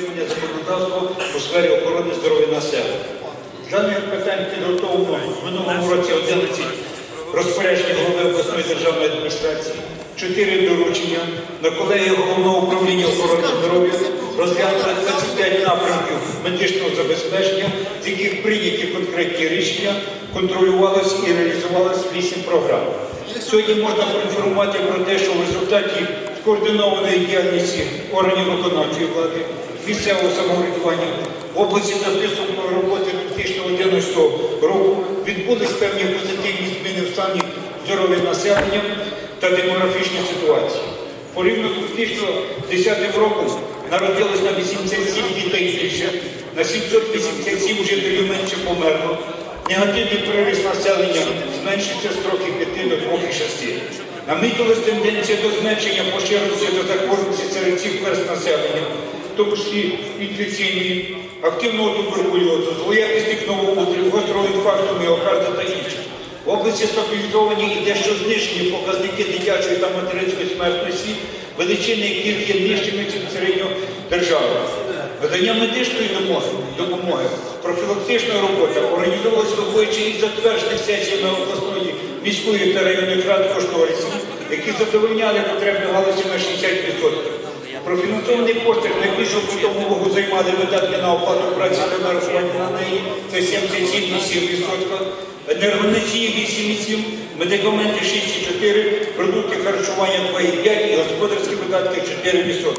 дотримання законодавства у сфері охорони здоров'я населення. Даних питань підготовлено в минулому році 11 розпоряджень голови обласної державної адміністрації, 4 доручення на колегії головного управління охорони здоров'я розглянули 25 напрямків медичного забезпечення, з яких прийняті конкретні рішення, контролювалось і реалізувалось 8 програм. Сьогодні можна проінформувати про те, що в результаті скоординованої діяльності органів виконавчої влади, місцевого самоврядування в області за підсумком роботи 2011 року відбулись певні позитивні зміни в стані здоров'я населення та демографічній ситуації. Порівняно з 2010 роком народилось на 87 дітей більше, на 787 жителів менше померло. Негативний приріст населення зменшився з 3,5 до 2,6. Намітилась тенденція до зменшення поширеності та захворюваності серед всіх верст населення, тому числі інфекційної, активного туберкульозу, злоякісних новоутрів, гострого інфаркту, міокарда та інших. В області стабілізовані і дещо знижені показники дитячої та материнської смертності, величини яких є нижчими, ніж середньо держави. Видання медичної допомоги, профілактична робота організовувалась виходячи із затверджених сесіями обласної міської та районних рад кошторисів, які задовольняли потреби галузі на 60%. Профінансований кошти найбільшого увагу займали видатки на оплату праці та нарахування на неї, це 77,7%, енергоносії 8,7%, медикаменти 6,4%, продукти харчування 2,5% і господарські видатки 4%.